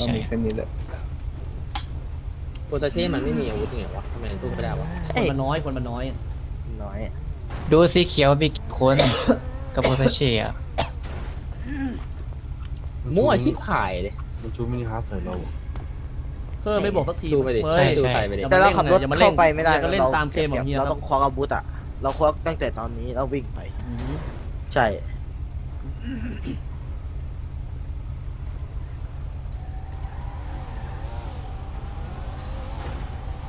ไม่ต้องใช่มีแค่นี้แหละโปรซาเช่มันไม่มีอาวุธยังไงวะทำไมมันสู้ไม่ได้วะใช่คนมันน้อยคนมันน้อย น้อยดูสีเขียวมีกี่คน กับโพสเชียมั่วชิบหายเลยมันชูมินิฮาร์ดใส่เราเพิ่มไม่บอกสักทีสู้ไปดิเฮ้ยสู้ใส่ไปดิอย่าแต่เราขับรถอย่ามาเล่เข้านไปไม่ได้อย่าเล่นเราตามเกมของเฮียเราครัต้องควักอาวุธอะ เราควักตั้งแต่ตอนนี้เราวิ่งไปอืมใช่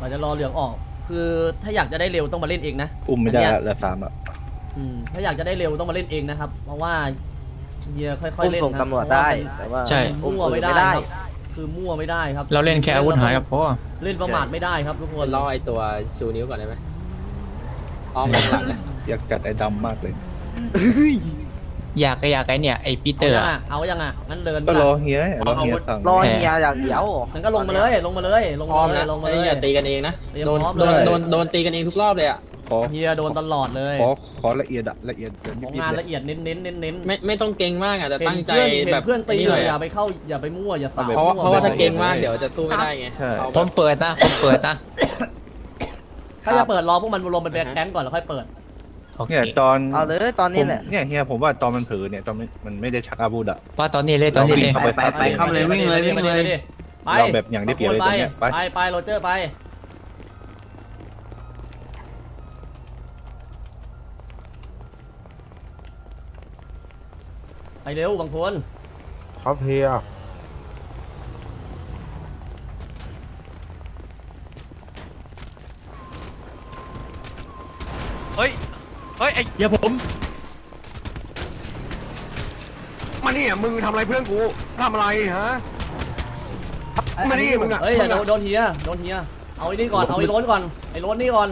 เราจะรอเหลืองออก คือถ้าอยากจะได้เร็วต้องมาเล่นเองนะ อุ้มไม่ได้อันเนี้ละยละสามอะ อืมถ้าอยากจะได้เร็วต้องมาเล่นเองนะครับ เพราะว่าเฮียค่อยอุ้ๆมเล่นส่งนะตำรวจเพาะได้ว่าแต่ว่าใช่อุ้มมั่วปืนไม่ไม่ได้ได้ครับคือมั่วไม่ได้ครับเราเล่นแค่อาวุธหายก็พอเล่นประมาทไม่ได้ครับทุกคน ล่อไอตัวชูนิ้วก่อนได้ไหมอ้อมไปข้างหลังเลยอยากจัดไอ้ดำมากเลย อยากก็อยากไอ้เนี่ยไอ้ปีเตอเอาร์ยังอะอะเอายังอะงั้นเดินก็ไปรอละเฮียรอเฮียสั่งรอเฮียอย่างเดียวงั้นก็ลงมาเลยลงมาเลยลงอ้อมามเลยนะลงมาไอ้เลยอย่าตีกันเองนะเตรียมโดนพร้อมโดนเลยโดนโดนตีกันเองทุกรอบเลยอะขอเฮียโดนตลอดเลยขอขอละเอียดอะละเอียดเดี๋ยวของนิดงานๆเลละยเอียดเน้นเน้นเน้นเน้นไม่ไม่ต้องเก่งมากอะแต่ตั้งใจเห็นแบบเพื่อนตีนี่เลเลยยอย่าอะไปเข้าอย่าไปมั่วอย่าสาวเพราะว่าเพราะว่าถ้าเก่งมากมั่เดี๋ยวจะสู้ไม่ได้ไงใช่เอาผแบบมเปิดนะผมเปิดนะถ้าจะเปิดรอพวกมันรวมเป็นแบ็คแคนก่อนแล้วค่อยเปิด โอเคเนี่ยตอนเอาเลยตอนนี้แหละผมเนี่ยเฮียผมว่าตอนมันเผลอเนี่ยตอนมันมันไม่ได้ชักอาวุธอะว่าตอนนี้เลยตอนนี้เลยเข้าไปไปไปเข้าไปเลยวิ่งเลยวิ่งเลยไปเราแบบอย่างได้เปรียบเลยตรงเนี้ยไป ไปไปโรเจอร์ไปไปเร็วบางคนครับเฮีย เฮ้ย เฮ้ยไอ้อย่าผมมานี่มึงทำอะไรเพื่อนกูทำอะไรฮะ มานี่มึงอะเฮ้ยอย่ามึงโดอะนโดนเฮียโดนเฮียเอาไอ้นี่ก่อนเอาไอ้โรนก่อนไอ้โรนนี่ก่อน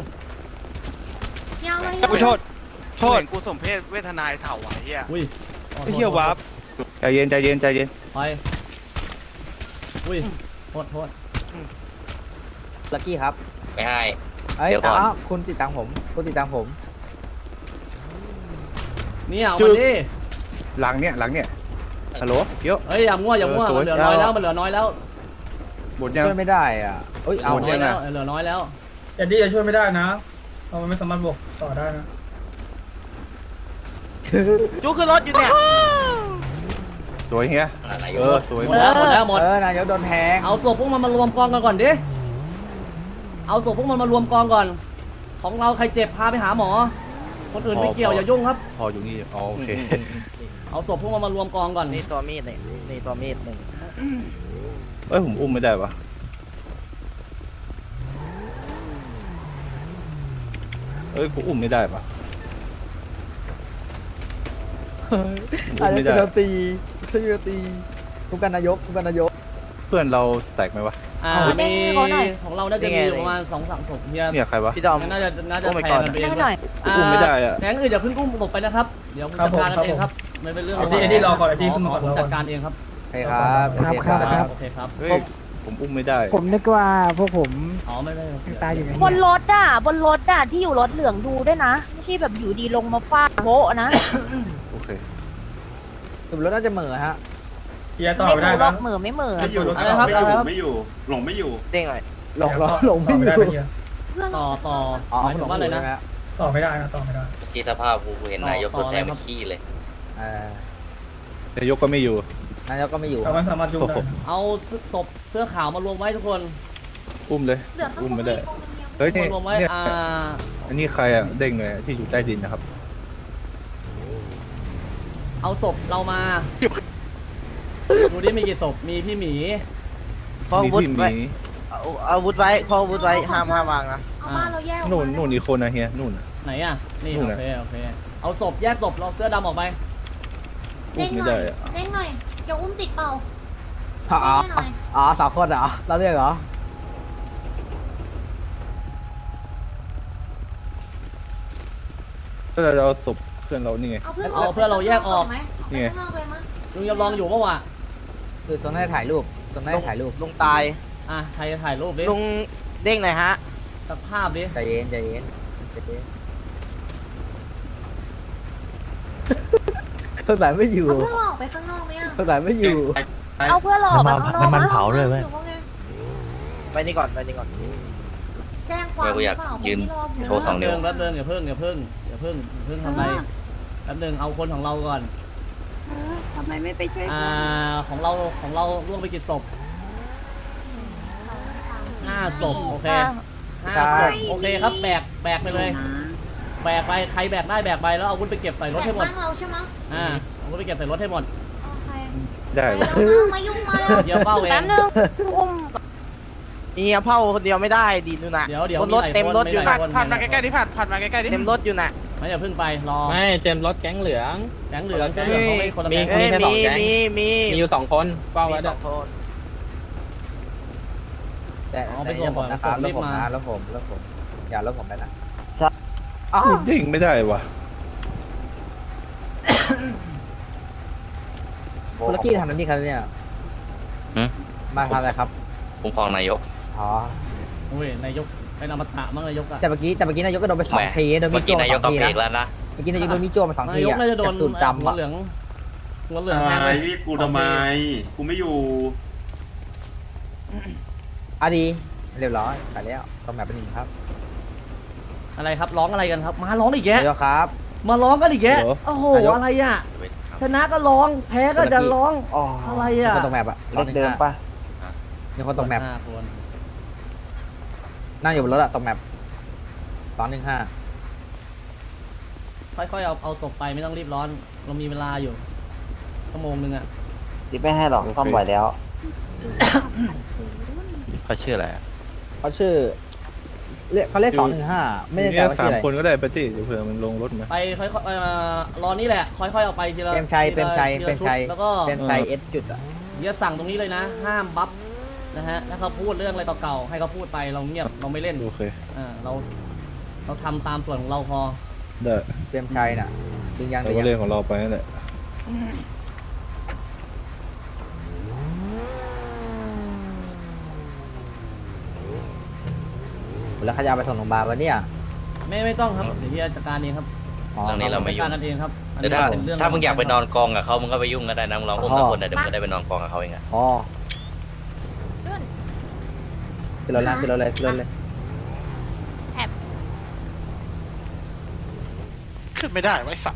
ยังเลยกูโทษ โทษ กูสมเพศเวทนายเถ่าไอ้เหี้ยอุ้ยไอ้เฮียวาร์ปใจเย็นใจเย็นใจเย็นไปอุ้ยโทษโทษลักกี้ครับไม่ให้ เอ้ยเดี๋ยวก่อน อ้าวคุณติดตามผม คุณติดตามผม เนี่ยเอามาดิหลังเนี่ยหลังเนี่ยฮัลโหลเดี๋ยว เฮ้ยอย่ามั่วอย่ามั่วเออสวย มันเหลือน้อยแล้วมันเหลือน้อยแล้วหมดยัง ช่วยไม่ได้อะเอ้ยเอาหมด น้ยัอยงแล้อะวเหลือน้อยแล้วแอดดี้จะช่วยไม่ได้นะเพราะมันไม่สามารถบวกต่อได้นะจูขึ้นรถอยู่เนี่ยสวยเฮียเออสวยหมดแล้วหมดแล้วหมด เออนายกโดนแทงเอาศพพวกมันมารวมกองกันก่อนดิ เอาศพพวกมันมารวมกองก่อน ของเราใครเจ็บพาไปหาหมอ คนอื่นไม่เกี่ยวอย่ายุ่งครับ พออยู่นี่อ๋อโอเค เอาศพพวกมันมารวมกองก่อนนี่ตัวมีดเนี่ยนี่ตัวมีดหนึ่งเอ้ย ผมอุ้มไม่ได้ปะเอ้ยผมอุ้มไม่ได้ปะผมอุ้อามจจะไม่เป็ได้นโดนตีช่วยโดนตีทุกการนายกทุกการนายก เพื่อนเราแตกไหมวะ อ่าเอามีเด้งให้เขาหน่อย ของเราน่าจะมีอยู่ประมาณสองสามศพเฮียเนี่ยใครวะ พี่ดอม น่าจะน่าจะโอ้ my แท god งกันไปเองให้หน่อยอุ้มไม่ได้อะ แทงอื่นอย่าเพิ่งอุ้มศพไปนะครับ เดี๋ยวผมจัดการกันเองครับ ไม่เป็นเรื่องแอดดี้แอดดี้รอก่อนแอดดี้ขึ้นมาก่อน ผมรอก่จัอนดการเองครับโอเคครับครับโอเครับ โอเคครับ เฮ้ยผมอุ้มไม่ได้ผมนึกว่าพวกผมอ๋อไม่ไม่ไม่ตายอยู่ไหนบนรถอะ บนรถอะ ที่อยู่รถเหลืองดูด้วยนะ ไม่ใช่แบบอยู่ดีลงมาฟาดโบะนะ โอเค ตุ่มรถน่าจะเหม่อฮะ เฮียต่อไม่ไม่เหได้มือหรอนะกเหมือไม่เหมือไม่อยู่รถอะไรครับอะไรครับ ไม่อยู่หลงไม่อยู่เด้งหน่อยหลงหลงหลงต่ไม่ออไม่ได้ยู่นะเฮียเพื่อนต่อต่ออ๋อหมายถึงว่าอะไรนะหลงยู่ฮต่อไม่ได้นะต่อไม่ได้ ที่สภาพกูเห็นนายกรถแทงเป็นขี้เลยเออนายกก็ไม่อยู่ นายกก็ไม่อยู่ แต่มันสามารถยุ่งได้โอ้โหนะเอาศพเสื้อขาวมารวมไว้ทุกคนอุ้มเลย เหลือข้างอุ้มบไม่นได้ อีกตรงนึงเนี่ยเฮ้ยนี่รวมไว้เนี่ยอ่าอันนี้ใครอะเด้งเลยที่อยู่ใต้ดินนะครับเอาศพเรามา ดูดิมีกี่ศพมีพี่หมีคออาวุธมีพี่หไว้มีเอาอาวุธไว้คออาวุธไว้ห้ามห้ามวางนะเอามาเราแยกออกมานู่นนู่นอีกคนนะเฮียนู่นน่ะไหนอะนี่นู่โอนน่ะ เคโอเคเอาศพแยกศพเราเสื้อดำออกไปเด้อุ้มงไม่หน่อได้ยอะเด้งหน่อยเดี๋ยวอุ้มติดเปล่าอ๋อเด้งให้หน่อยอ๋อสองคนเหรอเราเรียกเหรอก็เราจะเอาศพเพื่อนเรานี่ไง เอาเพื่อนเอาเพื่อนเราแยกออกไหมนี่ไงข้างนอกเลยมั้ยลุงยำลองอยู่เมื่อวะ คือตรงนั้นถ่ายรูปตรงนั้นถ่ายรูปลุงตายอะใครจะถ่ายรูปดิลุงเด้งหน่อยฮะสักภาพดิใจเย็นใจเย็นใจเย็นสงสัยไม่อยู่เอาเพื่อนเราออกไปข้างนอกไหมอะสงสัยไม่อยู่เอาเพื่อนหลอกมาข้างนอกน้ำมันเผาด้วยเว้ยไปนี่ก่อนไปนี่ก่อนแจ้งความกูอยากยืนโชว์สองนิ้วแป๊บนึงอย่าเพิ่งอย่าเพิ่งอย่าเพิ่งอย่าเพิ่งทำอะไรแป๊บนึงเอาคนของเราก่อน ทำไมไม่ไปช่วยอ่าของเราของเราล่วงไปกี่ศพห้าศพโอเคห้าศพโอเคครับแบกแบกไปเลยแบกไปใครแบกได้แบกไปแล้วเอาอาวุธไปเก็บใส่รถให้หมดเราใช่ไหมอ่าเอาอาวุธไปเก็บใส่รถให้หมดโอเคได้วะมายุ่งมาแล้วเดี๋ยวเป้าเองแป๊บนึงอุ้มเฮียเผาคนเดียวไม่ได้ดีนู่นน่ะเดี๋ยวเดี๋ยวบนรถหลายเต็มรถอยู่หลน่ะคนผ่านมาใกล้ๆดิผ่านผ่านมาใกล้ๆดิเต็มรถอยู่น่ะ ไม่อย่าเพิ่งไปรอไม่เต็มรถแก๊งเหลือง แก๊งเหลืองแก๊งเหลืองเขาไม่คนละมีแก๊งเอ้ยแค่สมีองแก๊งมีมีมีอยู่สองคนเป้ามีไว้สด้วอยงคนแต่อ๋อไปแต่ส่องย่าก่ผอนมนะคส่รับงรรีถบผมมานะรถผมรถผมอย่ารถผมไปนะเด้งไม่ได้วะคุณลักกี้ทำอะไรนี่ครับเนี่ยหืมมาทำอะไรครับคุ้มครองนายกอ๋อ โอ้ยนายกเป็นอมตะมั้งนายกอะแต่เมื่อกี้แต่เมื่อกี้นายกก็โดนไปสองแหมทีโดนมีเมื่อโจ้กี้มานาสยอกงก็ทีเบรนะกแล้วนะ เมื่อกี้นายกโดนมีโจ้มาสองนาทียกอะน่าจะโดนจากสูตรดำหัวอะเหลืองหัวเหลืองทำแทงไมไปพี่กูทำไม กูไม่อยู่ อะดีเรียบร้อยไปแล้วต้องแบบเป็นหนึ่งครับอะไรครับร้องอะไรกันครับ มาร้องอีกแกนายกครับ มาร้องกันอีกแกเหรอโอ้โหนายก อะไรอะชนะก็ร้องแพ้ก็จะร้องอ๋ออะไรมีอะคนตกแมปอะรถเดิมปะมีคนตกแมปห้าคน นั่งอยู่บนรถอะตกแมปสองหนึ่งห้าค่อยๆเอาเอาศพไปไม่ต้องรีบร้อน เรามีเวลาอยู่ชั่วโมงนึงอะที่ไม่ให้หรอกซ่อมบ่อยแล้ว เขาชื่ออะไรอะเขาชื่อเรียกเขาเรียกอยู่สองหนึ่งห้าไม่แน่ใจเนี่ยว่าสาชื่อมอะไรคนก็ได้ไปที่เดี๋ยวเผื่อมันลงรถมาไปค่อยๆเอ่อรอนี่แหละ ค่อยๆเอาไปทีละเปรมชัยทีเปรละมชัยทีเปรละมชุดชัยแล้วก็เปรมชัยเอสจุดอะ อย่าสั่งตรงนี้เลยนะ ห้ามบัฟ นะฮะถ้าเขาพูดเรื่องอะไรเก่าๆให้เขาพูดไปเราเงียบเราไม่เล่นโอเคอ่าเรา เราทำตามส่วนของเราพอได้เปรมชัยน่ะดึงยังเราดึงก็ยังเรื่องของเราไปนั่นแหละแล้วเขาจะเอาไปส่งโรงพยาบาลวันเนี่ย ไม่ไม่ต้องครับเดี๋ยวพี่จัดการเองครับอ๋อเรื่องนี้เราไม่จัดยุ่การงกันเองครับอันแต่นี้ถ้าเป็นเรื่องถ้ามึงอยากไปนอนกองกับเขามึงก็ไปยุ่งก็ได้นะมึงลองอุ้มอ๋อกับคนแต่เดี๋ยวมึงก็ได้ไปนอนกองกับเขาเองอะอ๋อ ขึ้นรถแล้วขึ้นรถเลยขึ้นรถเลยขึ้นไม่ได้ไว้สับ